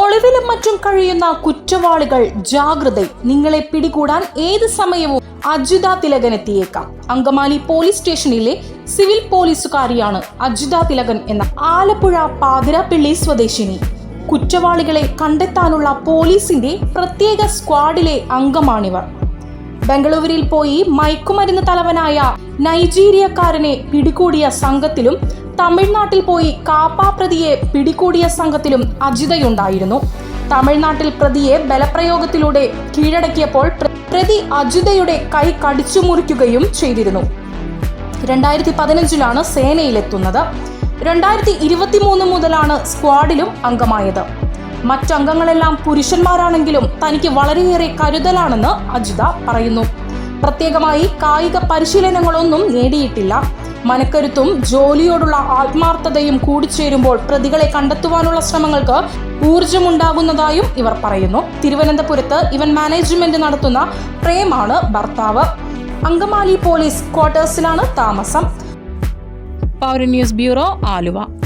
ഒളിവിലും മറ്റും കഴിയുന്ന കുറ്റവാളികൾ ജാഗ്രത നിങ്ങളെ പിടികൂടാൻ ഏത് സമയവും അജിത തിലകൻ എത്തിയേക്കാം. അങ്കമാലി പോലീസ് സ്റ്റേഷനിലെ സിവിൽ പോലീസുകാരിയാണ് അജിത തിലകൻ എന്ന ആലപ്പുഴ പാതിരാപ്പിള്ളി സ്വദേശിനി. കുറ്റവാളികളെ കണ്ടെത്താനുള്ള പോലീസിന്റെ പ്രത്യേക സ്ക്വാഡിലെ അംഗമാണിവർ. ബംഗളൂരുവിൽ പോയി മയക്കുമരുന്ന് തലവനായ നൈജീരിയക്കാരനെ പിടികൂടിയ സംഘത്തിലും തമിഴ്നാട്ടിൽ പോയി കാപ്പ പ്രതിയെ പിടികൂടിയ സംഘത്തിലും അജിതയുണ്ടായിരുന്നു. തമിഴ്നാട്ടിൽ പ്രതിയെ ബലപ്രയോഗത്തിലൂടെ കീഴടക്കിയപ്പോൾ പ്രതി അജിതയുടെ കൈ കടിച്ചു മുറിക്കുകയും ചെയ്തിരുന്നു. രണ്ടായിരത്തി പതിനഞ്ചിലാണ് സേനയിലെത്തുന്നത്. രണ്ടായിരത്തി ഇരുപത്തി മൂന്ന് മുതലാണ് സ്ക്വാഡിലും അംഗമായത്. മറ്റംഗങ്ങളെല്ലാം പുരുഷന്മാരാണെങ്കിലും തനിക്ക് വളരെയേറെ കരുതലാണെന്ന് അജിത പറയുന്നു. പ്രത്യേകമായി കായിക പരിശീലനങ്ങളൊന്നും നേടിയിട്ടില്ല. മനക്കരുത്തും ജോലിയോടുള്ള ആത്മാർത്ഥതയും കൂടിച്ചേരുമ്പോൾ പ്രതികളെ കണ്ടെത്തുവാനുള്ള ശ്രമങ്ങൾക്ക് ഊർജമുണ്ടാകുന്നതായും ഇവർ പറയുന്നു. തിരുവനന്തപുരത്ത് ഇവൻ മാനേജ്മെന്റ് നടത്തുന്ന പ്രേമാണ് ഭർത്താവ്. അങ്കമാലി പോലീസ് ക്വാർട്ടേഴ്സിലാണ് താമസം. പൗര ന്യൂസ് ബ്യൂറോ ആലുവ.